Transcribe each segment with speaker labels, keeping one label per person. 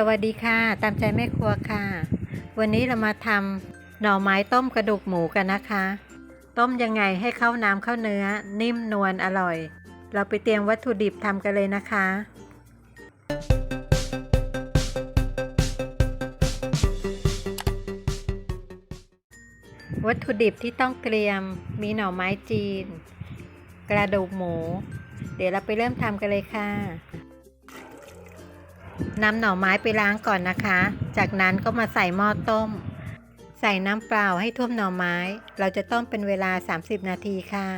Speaker 1: สวัสดีค่ะ ตามใจแม่ครัวค่ะ วันนี้เรามาทำหน่อไม้ต้มกระดูกหมูกันนะคะ ต้มยังไงให้เข้าน้ำเข้าเนื้อ นิ่มนวลอร่อย เราไปเตรียมวัตถุดิบทำกันเลยนะคะ วัตถุดิบที่ต้องเตรียมมีหน่อไม้จีน กระดูกหมู เดี๋ยวเราไปเริ่มทำกันเลยค่ะ นำหน่อไม้ไปล้างก่อนนะคะ จากนั้นก็มาใส่หม้อต้ม ใส่น้ำเปล่าให้ท่วมหน่อไม้ เราจะต้มเป็นเวลา 30 นาทีค่ะ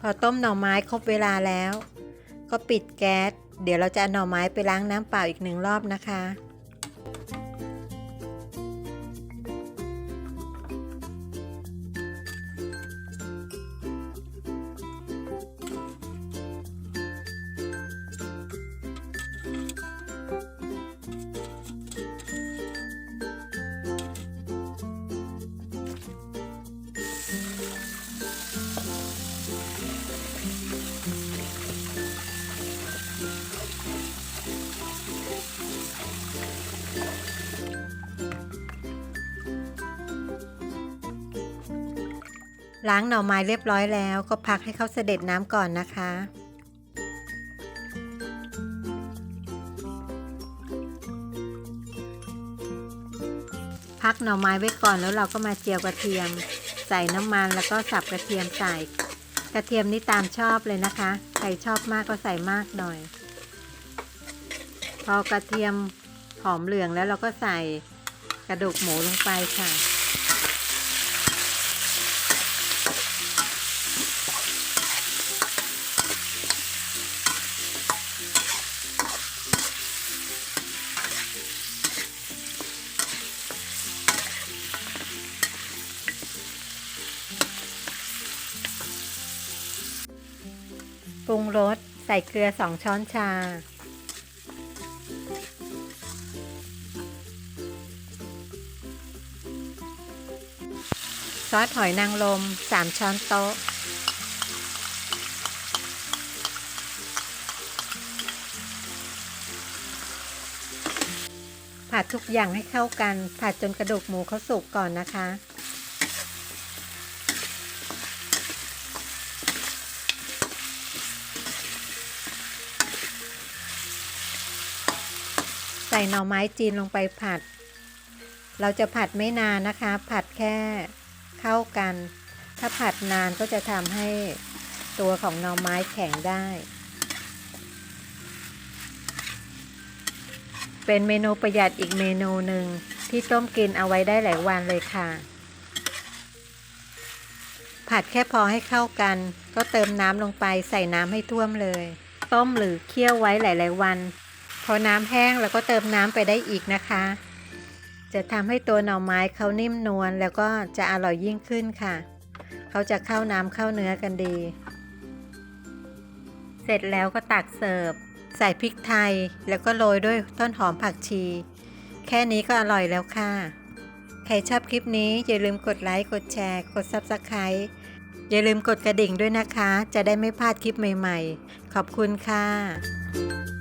Speaker 1: พอต้มหน่อไม้ครบเวลาแล้ว ก็ปิดแก๊ส เดี๋ยวเราจะเอาหน่อไม้ไปล้างน้ำเปล่าอีกหนึ่งรอบนะคะ Thank you. ล้างหน่อไม้เรียบร้อยแล้วก็พักให้เขาเสด็จน้ำก่อนนะคะ พักหน่อไม้ไว้ก่อนแล้วเราก็มาเจียวกระเทียม ใส่น้ำมันแล้วก็สับกระเทียมใส่ กระเทียมนี่ตามชอบเลยนะคะ ใครชอบมากก็ใส่มากหน่อย พอกระเทียมหอมเหลืองแล้วเราก็ใส่กระดูกหมูลงไปค่ะ ปรุงรสใส่เกลือ 2 ช้อนชา ซอสหอยนางรม3 ช้อนโต๊ะ ผัดทุกอย่างให้เข้ากัน ผัดจนกระดูกหมูเขาสุกก่อนนะคะ ส่หน่อไม้จีนลงไปผัด เราจะผัดไม่นานนะคะ ผัดแค่เข้ากัน ถ้าผัดนานก็จะทำให้ตัวของหน่อไม้แข็งได้ เป็นเมนูประหยัดอีกเมนูหนึ่งที่ต้มกินเอาไว้ได้หลายวันเลยค่ะ ผัดแค่พอให้เข้ากัน ก็เติมน้ำลงไปใส่น้ำให้ท่วมเลย ต้มหรือเคี่ยวไว้หลาย ๆ วัน พอน้ำแห้งแล้วก็เติมน้ำไปได้อีกนะคะ จะทำให้ตัวหน่อไม้เขานิ่มนวลแล้วก็จะอร่อยยิ่งขึ้นค่ะ เขาจะเข้าน้ำเข้าเนื้อกันดี เสร็จแล้วก็ตักเสิร์ฟ ใส่พริกไทยแล้วก็โรยด้วยต้นหอมผักชี แค่นี้ก็อร่อยแล้วค่ะ ใครชอบคลิปนี้อย่าลืมกดไลค์กดแชร์ กด Subscribe อย่าลืมกดกระดิ่งด้วยนะคะ จะได้ไม่พลาดคลิปใหม่ ๆ ขอบคุณค่ะ